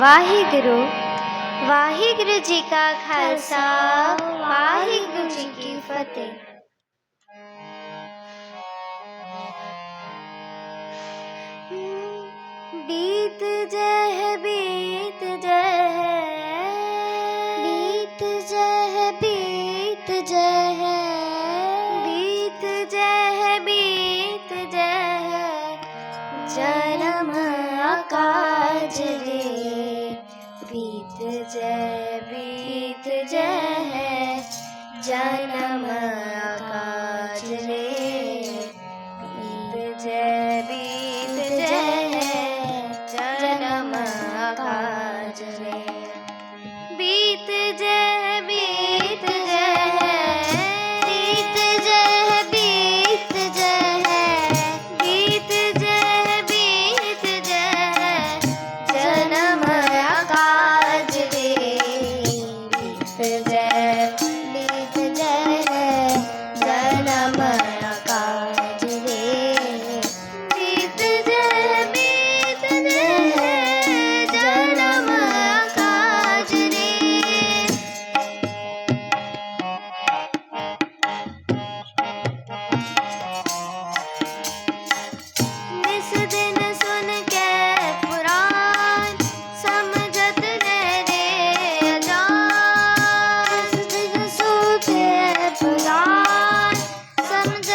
वाहिगुरु। वागुरु जी का खालसा वागुरु जी की फतेह। बीत जय बीत जय बीत जय बीत जह। बीत जह बीत जह। जन्म का जरे जय बीत जय है जन्म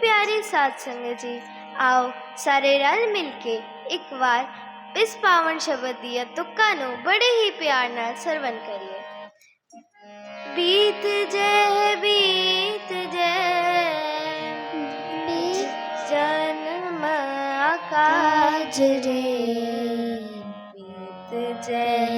प्यारे साथ संग जी। आओ सारे रल मिल के एक बार इस पावन शब्द दिया तुक्का नु बड़े ही प्यार नाल सरवन करिए। बीत जय बीत जय। बीत जन्म काज रे। बीत जय।